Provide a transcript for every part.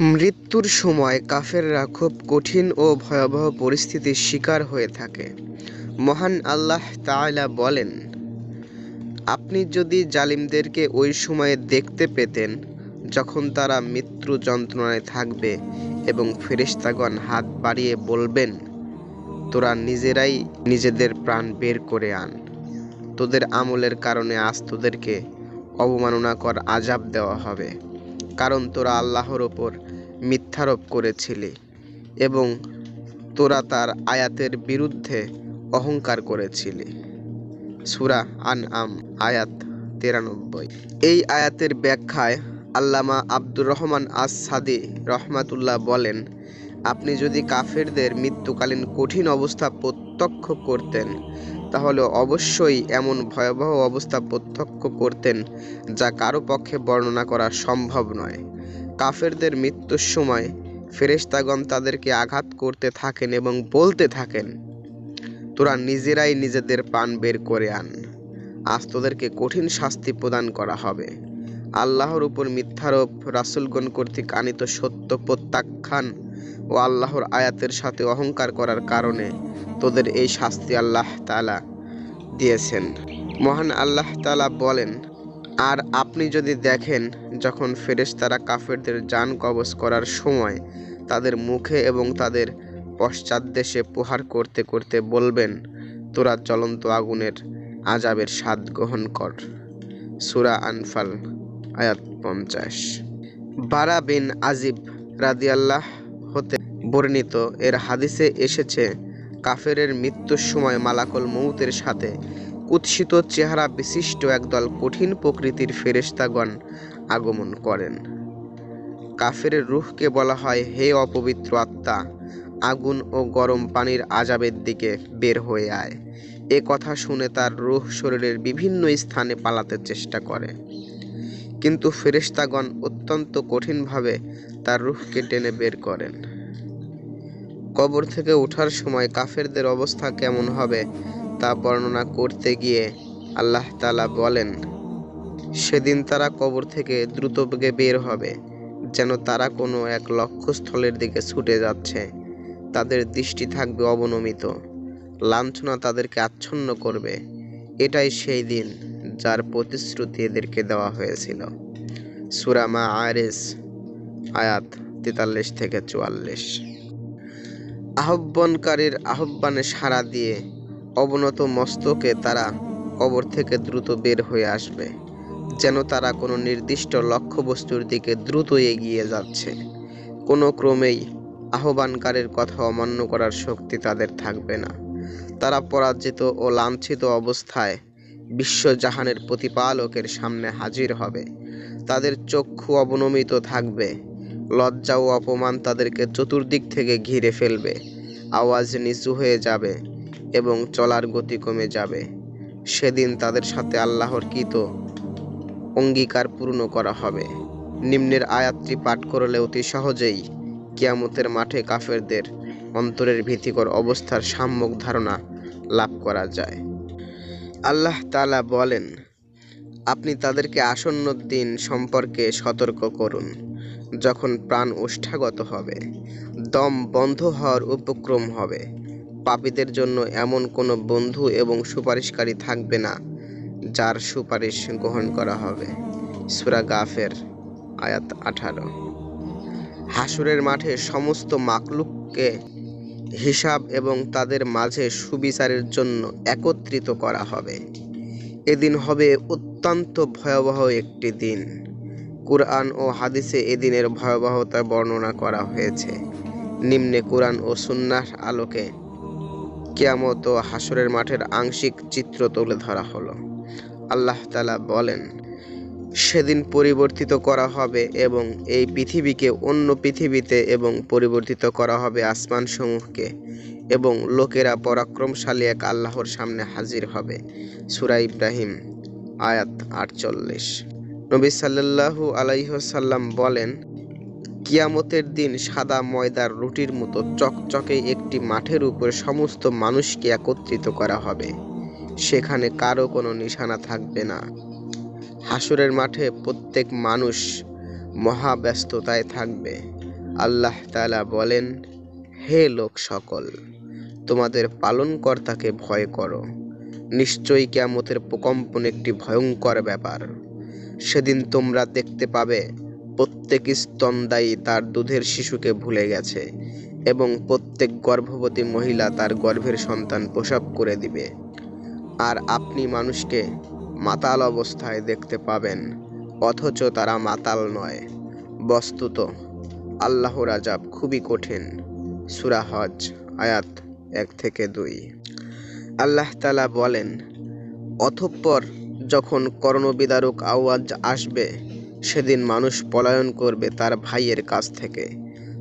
মৃত্যুর সময় কাফেররা খুব কঠিন ও ভয়াবহ পরিস্থিতির শিকার হয়ে থাকে। মহান আল্লাহ তাআলা বলেন, আপনি যদি জালিমদেরকে ওই সময়ে দেখতে পেতেন যখন তারা মৃত্যু যন্ত্রণায় থাকবে এবং ফেরেশতাগণ হাত বাড়িয়ে বলবেন, তোরা নিজেরাই নিজেদের প্রাণ বের করে আন। তোদের আমলের কারণে আজ তোদেরকে অবমাননা কর আজাব দেওয়া হবে। কারণ তোরা আল্লাহর ওপর মিথ্যারোপ করেছিলি এবং তোরা তার আয়াতের বিরুদ্ধে অহংকার করেছিলি। সুরা আন আম আয়াত তিরানব্বই। এই আয়াতের ব্যাখ্যায় আল্লামা আব্দুর রহমান আস সাদি রহমাতুল্লাহ বলেন, আপনি যদি কাফেরদের মৃত্যুকালীন কঠিন অবস্থা প্রত্যক্ষ করতেন, তাহলে অবশ্যই এমন ভয়াবহ অবস্থা প্রত্যক্ষ করতেন যা কারও পক্ষে বর্ণনা করা সম্ভব নয়। কাফেরদের মৃত্যুর সময় ফেরেশতাগণ তাদেরকে আঘাত করতে থাকেন এবং বলতে থাকেন, তোরা নিজেরাই নিজেদের প্রাণ বের করে আন। আজ তোদেরকে কঠিন শাস্তি প্রদান করা হবে। আল্লাহর উপর মিথ্যারোপ রাসুলগণ কর্তৃক আনিত সত্য প্রত্যাখ্যান ও আল্লাহর আয়াতের সাথে অহংকার করার কারণে তোদের এই শাস্তি আল্লাহ তালা দিয়েছেন। মহান আল্লাহ তালা বলেন আর আপনি যদি দেখেন যখন ফেরেশতারা কাফেরদের যান কবজ করার সময়, তাদের মুখে এবং তাদের পশ্চাৎদেশে প্রহার করতে করতে বলবেন, তোরা জ্বলন্ত আগুনের আজাবের স্বাদ গ্রহণ কর। সুরা আনফাল, আয়াত পঞ্চাশ। বারা বিন আজিব রাদিয়াল্লাহ হতে বর্ণিত এর হাদিসে এসেছে, কাফেরের মৃত্যুর সময় মালাকল মৌতের সাথে কুৎসিত চেহারা বিশিষ্ট একদল কঠিন প্রকৃতির ফেরেশতাগণ আগমন করেন। কাফেরের রুহকে বলা হয়, হে অপবিত্র আত্মা, আগুন ও গরম পানির আজাবের দিকে বের হয়ে আয়। এ কথা শুনে তার রুহ শরীরের বিভিন্ন স্থানে পালাতে চেষ্টা করে। কিন্তু ফেরেশতাগণ অত্যন্ত কঠিনভাবে তার রুহকে টেনে বের করেন। কবর থেকে ওঠার সময় কাফেরদের অবস্থা কেমন হবে তা বর্ণনা করতে গিয়ে আল্লাহ তালা বলেন, সেদিন তারা কবর থেকে দ্রুত বেগে বের হবে, যেন তারা কোনো এক লক্ষ্যস্থলের দিকে ছুটে যাচ্ছে। তাদের দৃষ্টি থাকবে অবনমিত, লাঞ্ছনা তাদেরকে আচ্ছন্ন করবে। এটাই সেই দিন যার প্রতিশ্রুতি এদেরকে দেওয়া হয়েছিল। সুরামা আরেস আয়াত তেতাল্লিশ থেকে চুয়াল্লিশ। আহ্বানকারীর আহ্বানে সাড়া দিয়ে অবনত মস্তকে তারা কবর থেকে দ্রুত বের হয়ে আসবে, যেন তারা কোনো নির্দিষ্ট লক্ষ্যবস্তুর দিকে দ্রুত এগিয়ে যাচ্ছে। কোনো ক্রমেই আহ্বানকারীর কথা অমান্য করার শক্তি তাদের থাকবে না। তারা পরাজিত ও লাঞ্ছিত অবস্থায় বিশ্বজাহানের প্রতিপালকের সামনে হাজির হবে। তাদের চক্ষু অবনমিত থাকবে, লজ্জা ও অপমান তাদেরকে চতুর্দিক থেকে ঘিরে ফেলবে, আওয়াজ নিচু হয়ে যাবে এবং চলার গতি কমে যাবে। সেদিন তাদের সাথে আল্লাহর কৃত অঙ্গীকার পূর্ণ করা হবে। নিম্নের আয়াতটি পাঠ করলে অতি সহজেই কিয়ামতের মাঠে কাফেরদের অন্তরের ভীতিকর অবস্থার সাম্যক ধারণা লাভ করা যায়। আল্লাহ তালা বলেন, আপনি তাদেরকে আসন্ন দিন সম্পর্কে সতর্ক করুন। যখন প্রাণ ওষ্ঠাগত হবে, দম বন্ধ হওয়ার উপক্রম হবে। পাপীদের জন্য এমন কোনো বন্ধু এবং সুপারিশকারী থাকবে না, যার সুপারিশ গ্রহণ করা হবে। সুরা গাফের, আয়াত আঠারো। হাসুরের মাঠে সমস্ত মাকলুককে হিসাব এবং তাদের মাঝে সুবিচারের জন্য একত্রিত করা হবে। এদিন হবে অত্যন্ত ভয়াবহ একটি দিন। কুরআন ও হাদিসে এদিনের ভয়াবহতা বর্ণনা করা হয়েছে। নিম্নে কোরআন ও সুন্নাহ আলোকে কিয়ামত ও হাসরের মাঠের আংশিক চিত্র তুলে ধরা হলো। আল্লাহ তাআলা বলেন, সেদিন পরিবর্তিত করা হবে এবং এই পৃথিবীকে অন্য পৃথিবীতে এবং পরিবর্তিত করা হবে আসমান সমূহকে এবং লোকেরা পরাক্রমশালী এক আল্লাহর সামনে হাজির হবে। সুরা ইব্রাহিম, আয়াত আটচল্লিশ। নবী সাল্লাল্লাহু আলাইহসাল্লাম বলেন কিয়ামতের দিন সাদা ময়দার রুটির মতো চকচকে একটি মাঠের উপর সমস্ত মানুষকে একত্রিত করা হবে। সেখানে কারও কোনো নিশানা থাকবে না। হাসুরের মাঠে প্রত্যেক মানুষ মহাব্যস্ততায় থাকবে। আল্লাহ তালা বলেন, হে লোক সকল, তোমাদের পালনকর্তাকে ভয় করো। নিশ্চয়ই কিয়ামতের প্রকম্পন একটি ভয়ঙ্কর ব্যাপার। সেদিন তোমরা দেখতে পাবে প্রত্যেক স্তনদায়ী তার দুধের শিশুকে ভুলে গেছে এবং প্রত্যেক গর্ভবতী মহিলা তার গর্ভের সন্তান প্রসব করে দিবে। আর আপনি মানুষকে মাতাল অবস্থায় দেখতে পাবেন, অথচ তারা মাতাল নয়। বস্তুত, আল্লাহর আজাব খুবই কঠিন। সুরা হজ, আয়াত এক থেকে দুই। আল্লাহ তালা বলেন, অতঃপর যখন কর্ণবিদারক আওয়াজ আসবে সেদিন মানুষ পলায়ন করবে তার ভাইয়ের কাছ থেকে।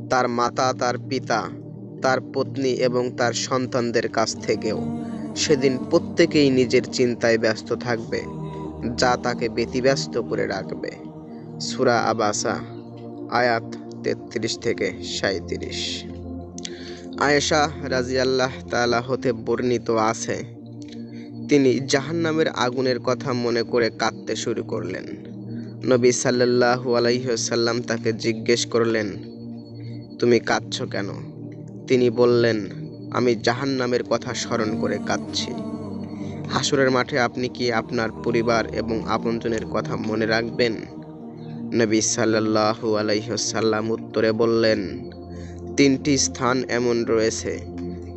তার মাতা, তার পিতা, তার পত্নী এবং তার সন্তানদের কাছ থেকেও। সেদিন প্রত্যেকেই নিজের চিন্তায় ব্যস্ত থাকবে, যা তাকে ব্যতিব্যস্ত করে রাখবে। সুরা আবাসা, আয়াত তেত্রিশ থেকে সাঁত্রিশ আয়েশা রাজিয়াল্লাহ তাআলা হতে বর্ণিত আছে। তিনি জাহান্নামের আগুনের কথা মনে করে কাঁদতে শুরু করলেন। নবী সাল্লাল্লাহু আলাইসাল্লাম তাকে জিজ্ঞেস করলেন, তুমি কাঁদছ কেন? তিনি বললেন, আমি জাহান্নামের কথা স্মরণ করে কাঁদছি। হাসরের মাঠে আপনি কি আপনার পরিবার এবং আপনজনের কথা মনে রাখবেন? নবী সাল্লাল্লাহু আলাইসাল্লাম উত্তরে বললেন, তিনটি স্থান এমন রয়েছে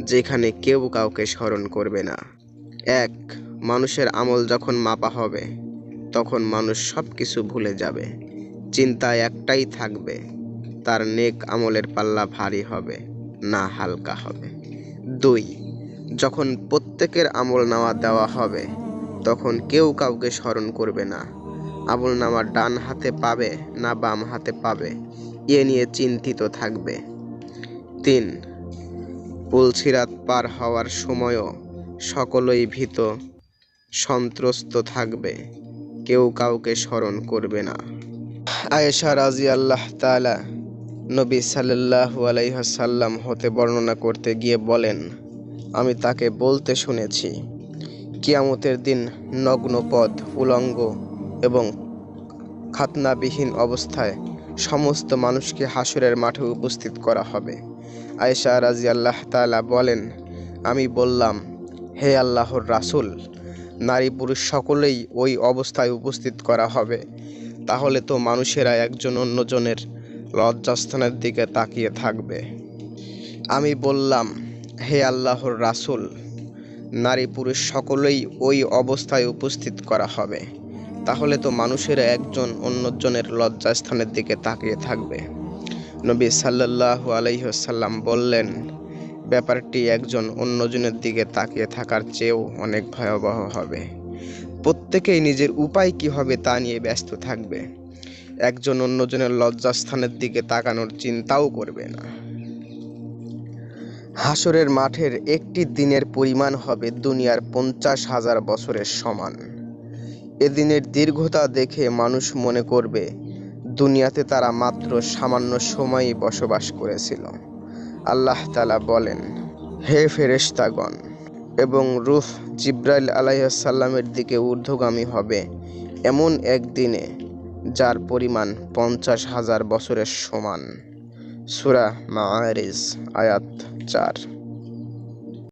যেখানে কেউ কাউকে স্মরণ করবে না। এক, মানুষের আমল যখন মাপা হবে তখন মানুষ সব কিছু ভুলে যাবে। চিন্তা একটাই থাকবে, তার নেক আমলের পাল্লা ভারী হবে, না হালকা হবে। দুই, যখন প্রত্যেকের আমল নামা দেওয়া হবে, তখন কেউ কাউকে স্মরণ করবে না। আমল নামা ডান হাতে পাবে না বাম হাতে পাবে, এ নিয়ে চিন্তিত থাকবে। তিন, পুলছিরাত পার হওয়ার সময়ও সকলেই ভীত, সন্ত্রস্ত থাকবে। কেউ কাউকে স্মরণ করবে না। আয়েশা রাজি আল্লাহ তালা নবী সাল্লাল্লাহু আলাইহাসাল্লাম হতে বর্ণনা করতে গিয়ে বলেন, আমি তাকে বলতে শুনেছি, কিয়ামতের দিন নগ্ন পথ, উলঙ্গ এবং খাতনাবিহীন অবস্থায় সমস্ত মানুষকে হাসরের মাঠে উপস্থিত করা হবে। আয়েশা রাজি আল্লাহ তালা বলেন, আমি বললাম, হে আল্লাহর রাসূল নারী পুরুষ সকলেই ওই অবস্থায় উপস্থিত করা হবে। তাহলে তো মানুষেরা একজন অন্যজনের লজ্জাস্থানের দিকে তাকিয়ে থাকবে। আমি বললাম, হে আল্লাহর রাসূল, নারী পুরুষ সকলেই ওই অবস্থায় উপস্থিত করা হবে। তাহলে তো মানুষেরা একজন অন্যজনের লজ্জাস্থানের দিকে তাকিয়ে থাকবে। নবী সাল্লাল্লাহু আলাইসাল্লাম বললেন ব্যাপারটি একজন অন্যজনের দিকে তাকিয়ে থাকার চেয়েও অনেক ভয়াবহ হবে। প্রত্যেকেই নিজের উপায় কী হবে তা নিয়ে ব্যস্ত থাকবে। একজন অন্যজনের লজ্জাস্থানের দিকে তাকানোর চিন্তাও করবে না। হাসরের মাঠের একটি দিনের পরিমাণ হবে দুনিয়ার পঞ্চাশ হাজার বছরের সমান। এদিনের দীর্ঘতা দেখে মানুষ মনে করবে, দুনিয়াতে তারা মাত্র সামান্য সময়ই বসবাস করেছিল। আল্লাহ তালা বলেন, হে ফেরেশতাগণ, এবং রুফ জিব্রাইল আলাইসাল্লামের দিকে ঊর্ধ্বগামী হবে এমন এক দিনে যার পরিমাণ পঞ্চাশ হাজার বছরের সমান। সুরা মারিজ আয়াত চার।